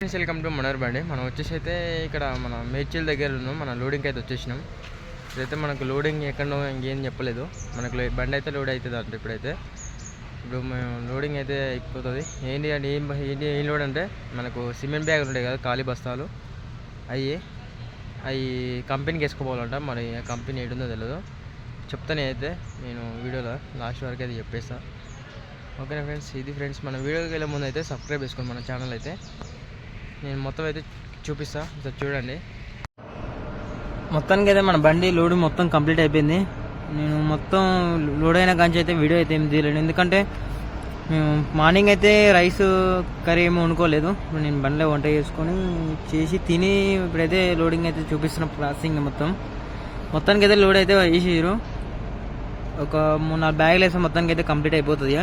Friends welcome to మనర్ బండి మనం వచ్చేసి అయితే ఇక్కడ మన మేడ్చల్ దగ్గర ఉన్నాం. మన లోడింగ్కి అయితే వచ్చేసినాం. ఇదైతే మనకు లోడింగ్ ఎక్కడో ఇంకేం చెప్పలేదు. మనకు బండి అయితే లోడ్ అవుతుంది అంట ఇప్పుడైతే. ఇప్పుడు మేము లోడింగ్ అయితే అయిపోతుంది. ఏంటి అంటే ఏం ఏంటి ఏం లోడ్ అంటే మనకు సిమెంట్ బ్యాగులు ఉంటాయి కదా ఖాళీ బస్తాలు. అవి అవి కంపెనీకి వేసుకోవాలంట మరి ఆ కంపెనీ ఏంటో తెలియదు చెప్తానే అయితే నేను వీడియోలో లాస్ట్ వరకు అయితే చెప్పేస్తాను ఓకేనా ఫ్రెండ్స్ ఇది ఫ్రెండ్స్ మన వీడియోకి వెళ్ళే ముందు అయితే సబ్స్క్రైబ్ చేసుకోండి మన ఛానల్ అయితే నేను మొత్తం అయితే చూపిస్తా. ఒకసారి చూడండి. మొత్తానికి అయితే మన బండి లోడ్ మొత్తం కంప్లీట్ అయిపోయింది. నేను మొత్తం లోడ్ అయిన కాంచి అయితే వీడియో అయితే ఏం తీయలేను ఎందుకంటే మేము మార్నింగ్ అయితే రైస్ కర్రీ ఏమి వండుకోలేదు. ఇప్పుడు నేను బండిలో వంట చేసుకొని చేసి తిని ఇప్పుడైతే లోడింగ్ అయితే చూపిస్తున్న ప్రాసెసింగ్ మొత్తం. మొత్తానికి అయితే లోడ్ అయితే వేసేసారు. ఒక మూడు నాలుగు బ్యాగులు వేస్తే మొత్తానికి అయితే కంప్లీట్ అయిపోతుంది.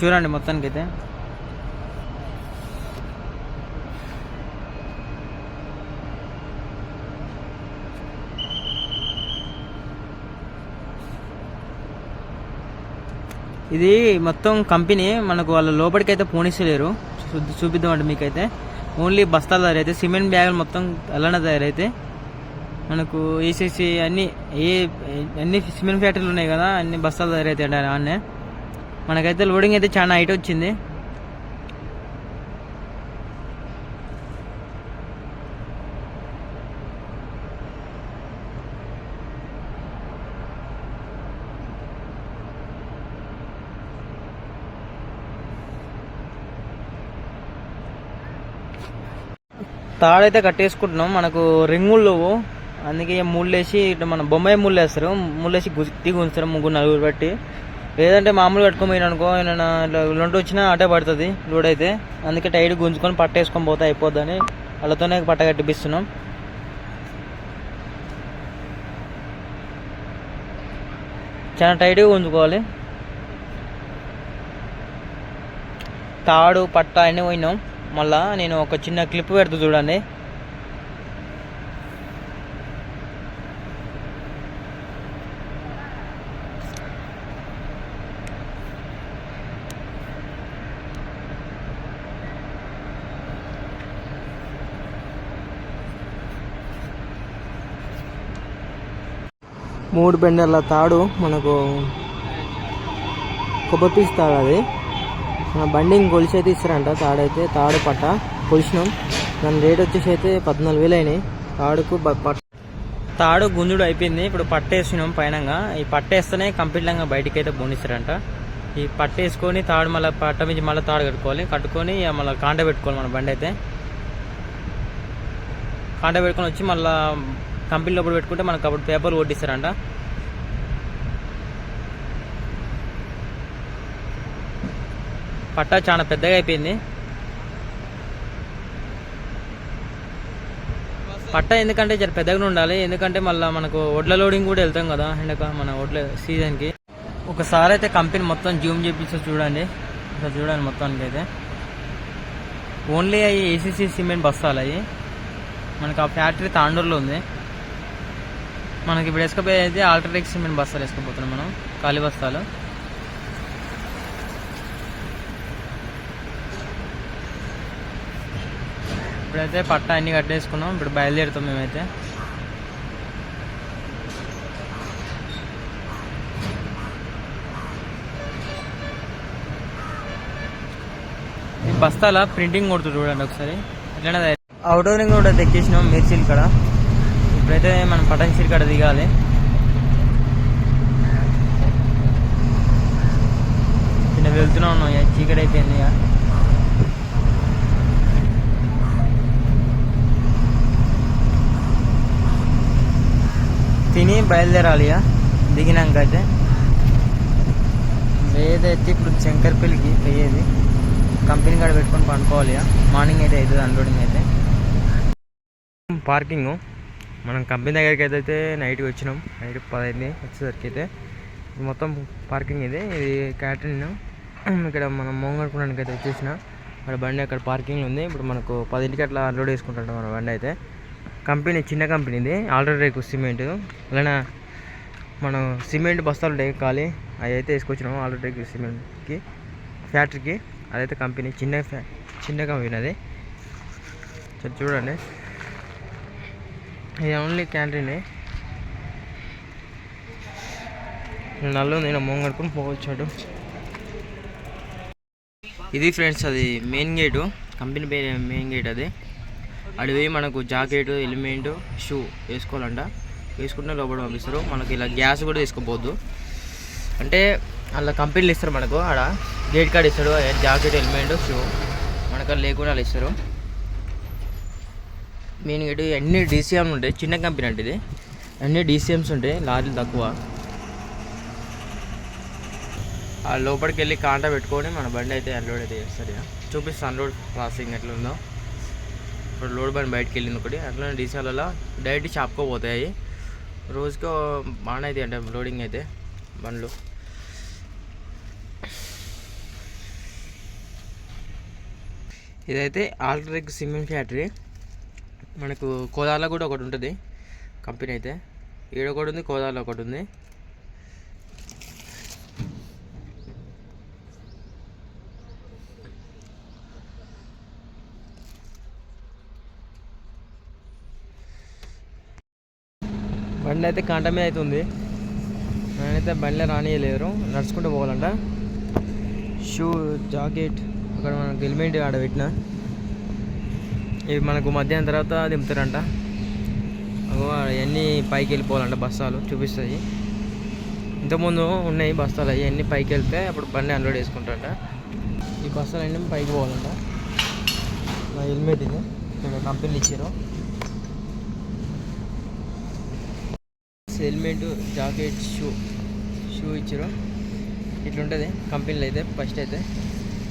చూడండి మొత్తానికి అయితే. ఇది మొత్తం కంపెనీ మనకు వాళ్ళ లోపలికి అయితే పోనిస్తలేరు. చూపిద్దాం అంటే మీకైతే. ఓన్లీ బస్తాలు తయారైతే సిమెంట్ బ్యాగులు మొత్తం అలానే తయారైతే. మనకు ఏసీసీ అన్ని ఏ అన్ని సిమెంట్ ఫ్యాక్టరీలు ఉన్నాయి కదా అన్ని బస్తాలు తయారైతాయి అండి ఆన్నే. మనకైతే లోడింగ్ అయితే చాలా హైట్ వచ్చింది. తాడైతే కట్టేసుకుంటున్నాం. మనకు రింగులు లేవు. అందుకే ముళ్ళు వేసి ఇట్లా మన బొమ్మాయి ముళ్ళు వేస్తారు ముళ్ళు వేసి గుత్తి గుంచుతారు ముగ్గురు నలుగురు బట్టి లేదంటే మామూలు కట్టుకోపోయిన అనుకో ఏమైనా ఇట్లా లొంట వచ్చినా అటే పడుతుంది లోడ్ అయితే అందుకే టైట్ గుంజుకొని పట్టేసుకొని పోతే అయిపోద్దని వాళ్ళతోనే పట్ట కట్టిపిస్తున్నాం. చాలా టైట్గా గుంజుకోవాలి. తాడు పట్ట అన్నీ పోయినాం. మళ్ళా నేను ఒక చిన్న క్లిప్ పెడుతూ చూడండి. మూడు బెండర్ల తాడు మనకు కొబ్బరి పీస్ తాడు అది. బండింగ్ బండిని అయితే ఇస్తారంట తాడైతే తాడు పట్ట కొలిసినాం. దాని రేట్ వచ్చేసి అయితే పద్నాలుగు వేలు అయినాయి. తాడుకు పట్ట తాడు గుంజుడు అయిపోయింది. ఇప్పుడు పట్టేసినాం పైనంగా. ఈ పట్టేస్తేనే కంప్లీట్గా బయటికి అయితే పోనిస్తారంట. ఈ పట్టేసుకొని తాడు మళ్ళీ పట్ట నుంచి మళ్ళీ తాడు కట్టుకోవాలి. కట్టుకొని మళ్ళీ కాంట పెట్టుకోవాలి మన బండి అయితే. కాండ పెట్టుకొని వచ్చి మళ్ళీ కంపెనీ లోపల పెట్టుకుంటే మనకు అప్పుడు పేపర్ కొట్టిస్తారంట. పట్టా చాలా పెద్దగా అయిపోయింది. పట్ట ఎందుకంటే జర పెద్దగా ఉండాలి. ఎందుకంటే మళ్ళీ మనకు వడ్ల లోడింగ్ కూడా వెళ్తాం కదా ఎండక మన వడ్ల సీజన్కి ఒకసారి అయితే కంపెనీ మొత్తం జూమ్ చేపించి చూడండి. ఇక్కడ చూడండి మొత్తానికి అయితే ఓన్లీ అవి ఏసీసీ సిమెంట్ బస్తాలు అవి మనకు ఆ ఫ్యాక్టరీ తాండూరులో ఉంది. మనకి ఇప్పుడు వేసుకపోయేది అయితే ఆల్ట్రాటెక్ సిమెంట్ బస్తాలు వేసుకుపోతున్నాం మనం ఖాళీ బస్తాలు. ఇప్పుడైతే పట్ట అన్ని కట్టేసుకున్నాం. ఇప్పుడు బయలుదేరుతాం మేమైతే. ఈ బస్తాల ప్రింటింగ్ కొడుతు చూడండి ఒకసారి. అట్లనే అవుట్డోరింగ్ కూడా తెచ్చేసినాం మిర్చిల్ కాడ. ఇప్పుడైతే మనం పటాన్సిల్ కాడ దిగాలి. చిన్న వెళ్తూనే ఉన్నాం చీకటి అయిపోయింది ఇక. తిని బయలుదేరాలి ఇక. దిగినాక అయితే లేదైతే ఇప్పుడు శంకర్పల్లికి పోయేది. కంపెనీ కాడ పెట్టుకొని పండుకోవాలి మార్నింగ్ అయితే అవుతుంది అన్లోడింగ్ అయితే. పార్కింగ్. మనం కంపెనీ దగ్గరికి అయితే నైట్కి వచ్చినాం. నైట్ పదైంది వచ్చేసరికి అయితే. మొత్తం పార్కింగ్ ఇది. ఇది క్యాటరిన్ ఇక్కడ మనం మోంగడుకోవడానికి అయితే వచ్చేసిన. మన బండి అక్కడ పార్కింగ్ ఉంది. ఇప్పుడు మనకు పదింటికి అట్లా అన్లోడ్ చేసుకుంటాం మన బండి అయితే. కంపెనీ చిన్న కంపెనీ ఇది ఆల్రెడీ సిమెంట్. అలానే మనం సిమెంట్ బస్తాలు ఉంటాయి ఖాళీ. అవి అయితే వేసుకొచ్చినాము ఆల్రెడీ సిమెంట్కి ఫ్యాక్టరీకి. అదైతే కంపెనీ చిన్న ఫ్యా చిన్న కంపెనీ అది సరే చూడండి. ఇది ఓన్లీ క్యాంటీన్. నల్లు నేను మొంగడుకుని పోవచ్చాడు ఇది ఫ్రెండ్స్ అది మెయిన్ గేటు. కంపెనీ పేరు మెయిన్ గేట్ అది. అడివి మనకు జాకెట్ ఎలిమెంట్ షూ వేసుకోవాలంట. వేసుకుంటే లోపల పంపిస్తారు. మనకి ఇలా గ్యాస్ కూడా తీసుకోపోద్దు అంటే అలా కంపెనీలు ఇస్తారు మనకు. ఆడ గేట్ కార్డ్ ఇస్తాడు. Jacket helmet shoe. మనకు లేకుండా వాళ్ళు ఇస్తారు. మెయిన్ గేట్ అన్ని డీసీఎం ఉంటాయి చిన్న కంపెనీ అంటే ఇది. అన్ని డీసీఎంస్ ఉంటాయి లారీలు తక్కువ. ఆ లోపలికి వెళ్ళి కాంటా పెట్టుకొని మన బండి అయితే అన్లోడ్ అయితే చేస్తారు ఇక. చూపిస్తాను అన్లోడ్ ప్రాసెసింగ్ ఎట్లుందో. ఇప్పుడు లోడ్ బండి బయటకు వెళ్ళింది ఒకటి. అట్లనే డీసీఎల్లో డైరెక్ట్ షాప్కో పోతాయి రోజుకో బాగానే అయితే అంటే లోడింగ్ అయితే బండ్లు. ఇదైతే ఆల్ట్రిక్ సిమెంట్ ఫ్యాక్టరీ. మనకు కోదాలో కూడా ఒకటి ఉంటుంది. కంపెనీ అయితే. ఈడ ఒకటి ఉంది కోదాలో ఒకటి ఉంది. బండి అయితే కంటమే అవుతుంది నేనైతే బండిలో రానియలేరు. నడుచుకుంటూ పోవాలంట. షూ జాకెట్ అక్కడ మనం హెల్మెట్ ఆడ పెట్టిన. ఇవి మనకు మధ్యాహ్నం తర్వాత దింపుతారంట. అగో అవన్నీ పైకి వెళ్ళిపోవాలంట బస్తాలు చూపిస్తాయి. ఇంతకుముందు ఉన్నాయి బస్తాలు అవన్నీ పైకి వెళ్తే అప్పుడు బండి అన్లోడ్ చేసుకుంటారంట. ఈ బస్తాలు అన్నీ పైకి పోవాలంట. నా హెల్మెట్ ఇది. కంపెనీలు ఇచ్చారు. హెల్మెట్ జాకెట్ షూ షూ ఇచ్చారు. ఇట్లుంటుంది కంపెనీలో అయితే ఫస్ట్ అయితే.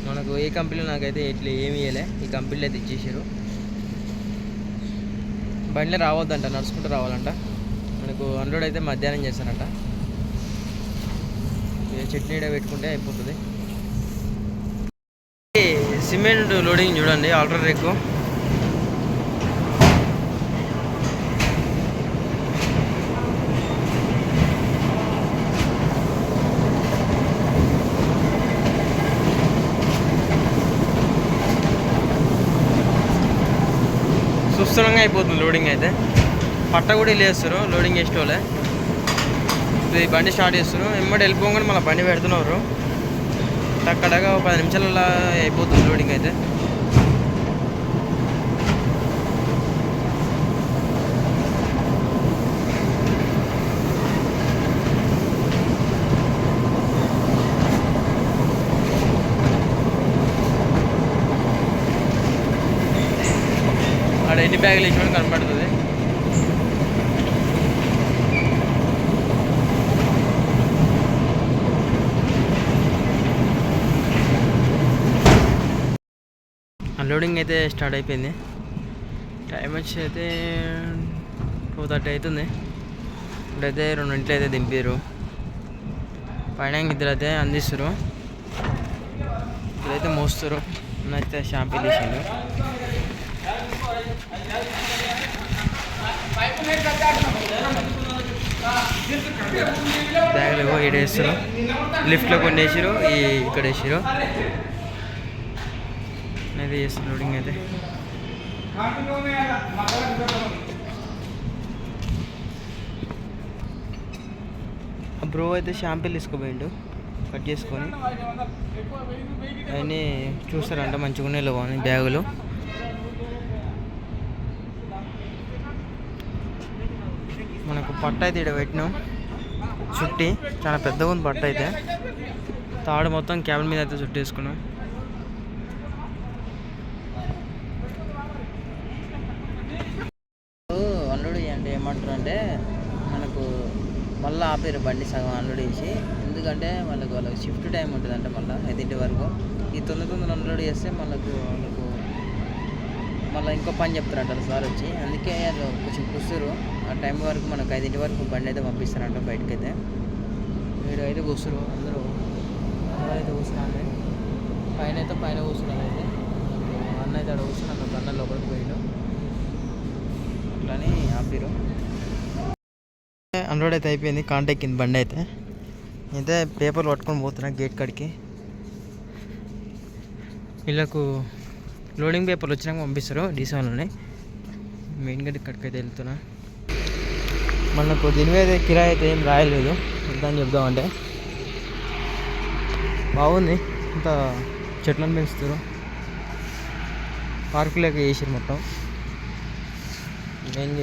మనకు ఏ కంపెనీలో నాకైతే ఇట్లా ఏమి ఇవ్వలే ఈ కంపెనీలో అయితే ఇచ్చేసారు. బండిలో రావద్దంట నడుచుకుంటూ రావాలంట. మనకు అన్లోడ్ అయితే మధ్యాహ్నం చేస్తారంట. చట్నీ పెట్టుకుంటే అయిపోతుంది. సిమెంట్ లోడింగ్ చూడండి ఆల్టర్ ఎక్కువ సుస్థిరంగా అయిపోతుంది లోడింగ్ అయితే. పట్ట కూడా వెళ్ళేస్తారు లోడింగ్ చేసే వాళ్ళే ఇప్పుడు ఈ బండి స్టార్ట్ చేస్తున్నారు. ఎమ్మడి వెళ్ళిపోగానే మళ్ళీ బండి పెడుతున్నారు. టక్కడగా ఒక పది నిమిషాలలో అయిపోతుంది లోడింగ్ అయితే. ఆడ ఎన్ని కనపడుతుంది అన్లోడింగ్ అయితే స్టార్ట్ అయిపోయింది. టైం వచ్చి అయితే టూ థర్టీ అవుతుంది. ఇప్పుడైతే రెండింటిలో అయితే దింపారు పైన ఇద్దరు అయితే అందిస్తారు ఇక్కడైతే మోస్తారు అయితే షాంపీ తీసిండు. బ్యాగులు ఏవో ఇక్కడ వేస్తారు లిఫ్ట్లో కొన్ని వేసారు ఈ ఇక్కడ వేసారు అయితే చేస్తారు లోడింగ్ అయితే. బ్రో అయితే షాంపిల్ తీసుకుపోయిండు కట్ చేసుకొని. అవన్నీ చూస్తారంట మంచిగా ఉన్నాయి లేవో అని బ్యాగులు. మనకు పట్ట అయితే ఇక్కడ పెట్టినాం. చుట్టి చాలా పెద్దగా ఉంది పట్ట అయితే. తాడు మొత్తం క్యాబిన్ మీద అయితే చుట్టేసుకున్నాం. అన్లోడ్ చేయండి ఏమంటారు అంటే మనకు మళ్ళీ ఆపేరు బండి సగం అన్లోడ్ చేసి ఎందుకంటే వాళ్ళకు వాళ్ళకి షిఫ్ట్ టైం ఉంటుందంటే మళ్ళీ ఐదింటి వరకు. ఈ తొందర తొందర అన్లోడ్ చేస్తే వాళ్ళకు వాళ్ళకు మళ్ళీ ఇంకో పని చెప్తారంటారు సార్ వచ్చి. అందుకే వాళ్ళు కొంచెం కూర్చురు ఆ టైం వరకు మనకు ఐదింటి వరకు బండి అయితే పంపిస్తారంట బయటకు అయితే వీడు అయితే కూర్చురు అందరూ. అయితే కూర్చున్నారు పైన అయితే పైన కూర్చున్నారు అయితే. అన్న అయితే అక్కడ కూర్చున్నాను అన్న అన్న లోపలికి పోయాడు. అట్లని ఆపిరు అన్లోడ్ అయితే అయిపోయింది కాంటాక్ట్ కింద బండి అయితే. అయితే పేపర్లు పట్టుకొని పోతున్నా గేట్ కాడికి. వీళ్ళకు లోడింగ్ పేపర్లు వచ్చినాక పంపిస్తారు. డీసాన్లోనే మెయిన్గా ఇక్కడికైతే వెళ్తున్నా. మనకు దీని మీద కిరాయి అయితే ఏం రాయలేదు. ఎంత అని చెప్దామంటే. బాగుంది. ఇంత చెట్లను పెంచుతారు. పార్కులేక చేసారు మొత్తం. మెయిన్